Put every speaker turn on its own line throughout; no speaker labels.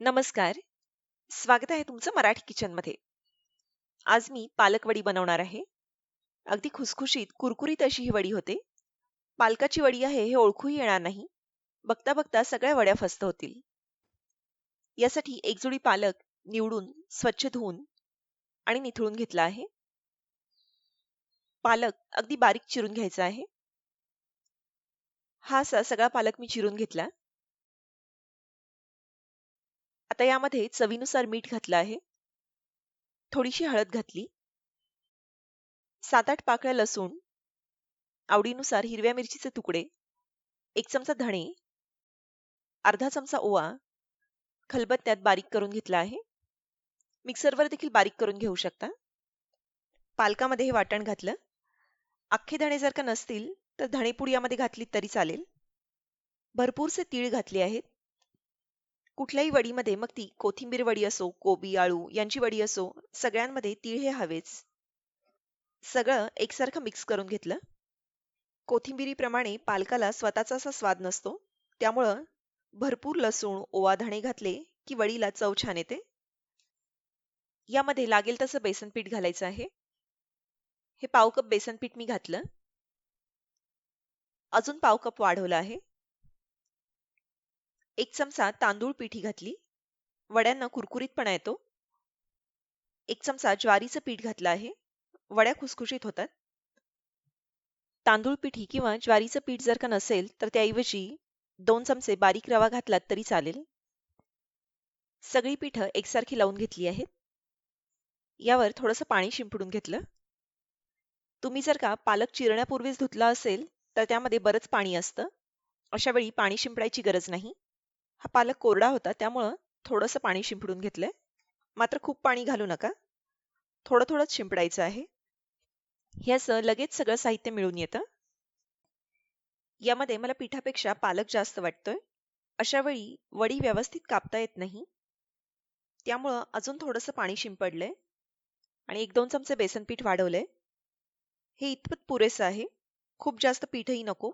नमस्कार. स्वागत आहे तुमचं मराठी किचनमध्ये. आज मी पालक वडी बनवणार आहे. अगदी खुसखुशीत, कुरकुरीत अशी ही वडी होते. पालकाची वडी आहे हे ओळखूही येणार नाही. बघता बघता सगळ्या वड्या फस्त होतील. यासाठी एकजुडी पालक निवडून, स्वच्छ धुवून आणि निथळून घेतला आहे. पालक अगदी बारीक चिरून घ्यायचा आहे. हा असा सगळा पालक मी चिरून घेतला. आता यामध्ये चवीनुसार मीठ घातलं आहे. थोडीशी हळद घातली. सात आठ पाकळ्या लसूण. आवडीनुसार हिरव्या मिरचीचे तुकडे. एक चमचा धणे. अर्धा चमचा ओवा. खलबत्त्यात बारीक करून घेतला आहे. मिक्सरवर देखील बारीक करून घेऊ शकता. पालकामध्ये हे वाटण घातलं. अख्खे धणे जर का नसतील तर धणेपूड यामध्ये घातली तरी चालेल. भरपूरसे तीळ घातले आहेत. कुठल्याही वडीमध्ये मग ती कोथिंबीर वडी असो कोबी आळू यांची वडी असो सगळ्यांमध्ये तीळ हे हवेच. सगळं एकसारखं मिक्स करून घेतलं. कोथिंबिरीप्रमाणे पालकाला स्वतःचा असा स्वाद नसतो. त्यामुळं भरपूर लसूण ओवा धणे घातले की वडीला चव छान येते. यामध्ये लागेल तसं बेसन पीठ घालायचं आहे. हे पाव कप बेसन पीठ मी घातलं. अजून पाव कप वाढवलं आहे. एक चमचा तांदूळ पिठी घातली. वड्यांना कुरकुरीतपणा येतो. एक चमचा ज्वारीचं पीठ घातलं आहे. वड्या खुसखुशीत होतात. तांदूळ पिठी किंवा ज्वारीचं पीठ जर का नसेल तर त्याऐवजी दोन चमचे बारीक रवा घातलात तरी चालेल. सगळी पिठं एकसारखी लावून घेतली आहेत. यावर थोडंसं पाणी शिंपडून घेतलं. तुम्ही जर का पालक चिरण्यापूर्वीच धुतला असेल तर त्यामध्ये बरंच पाणी असतं. अशा वेळी पाणी शिंपडायची गरज नाही. हा पालक कोरडा होता त्यामुळं थोडंसं पाणी शिंपडून घेतलंय. मात्र खूप पाणी घालू नका. थोडं थोडंच शिंपडायचं आहे. हे असं लगेच सगळं साहित्य मिळून येतं. यामध्ये मला पिठापेक्षा पालक जास्त वाटतोय. अशा वेळी वडी व्यवस्थित कापता येत नाही. त्यामुळं अजून थोडंसं पाणी शिंपडलंय. आणि एक दोन चमचे बेसन पीठ वाढवलंय. हे इतपत पुरेसं आहे. खूप जास्त पीठही नको.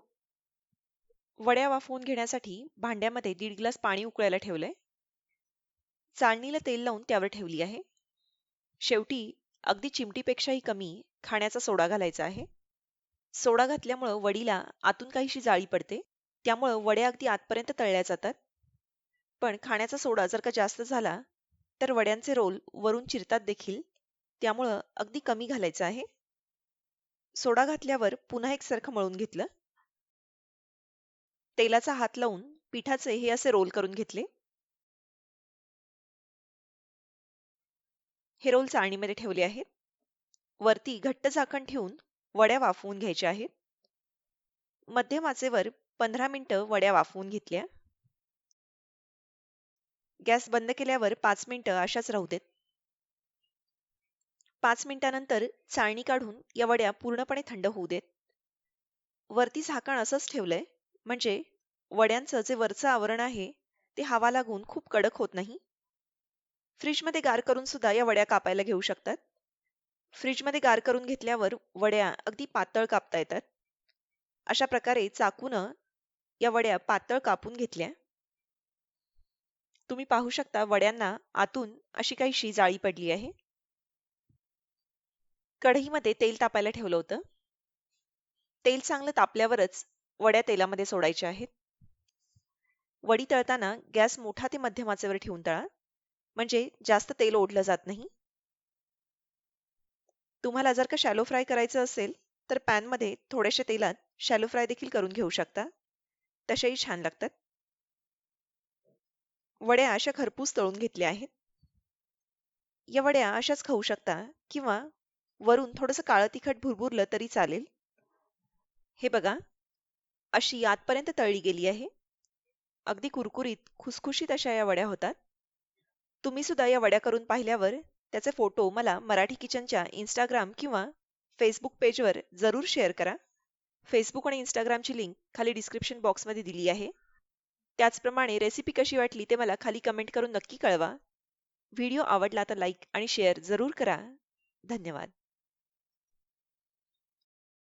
वड्या वाफवून घेण्यासाठी भांड्यामध्ये दीड ग्लास पाणी उकळायला ठेवलंय. चाळणीला तेल लावून त्यावर ठेवली आहे. शेवटी अगदी चिमटीपेक्षाही कमी खाण्याचा सोडा घालायचा आहे. सोडा घातल्यामुळं वडीला आतून काहीशी जाळी पडते. त्यामुळं वड्या अगदी आतपर्यंत तळल्या जातात. पण खाण्याचा सोडा जर का जास्त झाला तर वड्यांचे रोल वरून चिरतात देखील. त्यामुळं अगदी कमी घालायचं आहे. सोडा घातल्यावर पुन्हा एकसारखं मळून घेतलं. तेलाचा हात लावून पिठाचे हे असे रोल करून घेतले. हे रोल चाळणीमध्ये ठेवले आहेत. वरती घट्ट झाकण ठेवून वड्या वाफवून घ्यायच्या आहेत. मध्यम आचेवर पंधरा मिनिटं वड्या वाफवून घेतल्या. गॅस बंद केल्यावर पाच मिनिटं अशाच राहू देत. पाच मिनिटानंतर चाळणी काढून या वड्या पूर्णपणे थंड होऊ देत. वरती झाकण असंच ठेवलंय. म्हणजे वड्यांचं जे वरचं आवरण आहे ते हवा लागून खूप कडक होत नाही? फ्रीजमध्ये गार करून सुद्धा या वड्या कापायला घेऊ शकतात? फ्रीजमध्ये गार करून घेतल्यावर वड्या अगदी पातळ कापता येतात? अशा प्रकारे चाकून या वड्या पातळ कापून घेतल्या. तुम्ही पाहू शकता वड्यांना आतून अशी काहीशी जाळी पडली आहे. कढईमध्ये तेल तापायला ठेवलं होतं. तेल चांगलं तापल्यावरच वड्या तेलामध्ये सोडायच्या आहेत. वडी तळताना गॅस मोठा ते मध्यम आचेवर ठेवून तळा. म्हणजे जास्त तेल ओढलं जात नाही. तुम्हाला जर का शॅलो फ्राय करायचं असेल तर पॅनमध्ये थोड्याशा तेलात शॅलो फ्राय देखील करून घेऊ शकता. तशाही छान लागतात. वड्या अशा खरपूस तळून घेतल्या आहेत. या वड्या अशाच खाऊ शकता किंवा वरून थोडंसं काळं तिखट भुरभुरलं तरी चालेल. हे बघा अशी आतपर्यंत तळली गेली आहे. अगदी कुरकुरीत खुसखुशीत अशा या वड्या होतात. तुम्ही सुद्धा या वड्या करून पाहिल्यावर त्याचे फोटो मला मराठी किचनच्या इंस्टाग्राम किंवा फेसबुक पेजवर जरूर शेअर करा. फेसबुक आणि इंस्टाग्रामची लिंक खाली डिस्क्रिप्शन बॉक्समध्ये दिली आहे. त्याचप्रमाणे रेसिपी कशी वाटली ते मला खाली कमेंट करून नक्की कळवा. व्हिडिओ आवडला तर लाईक आणि शेअर जरूर करा. धन्यवाद.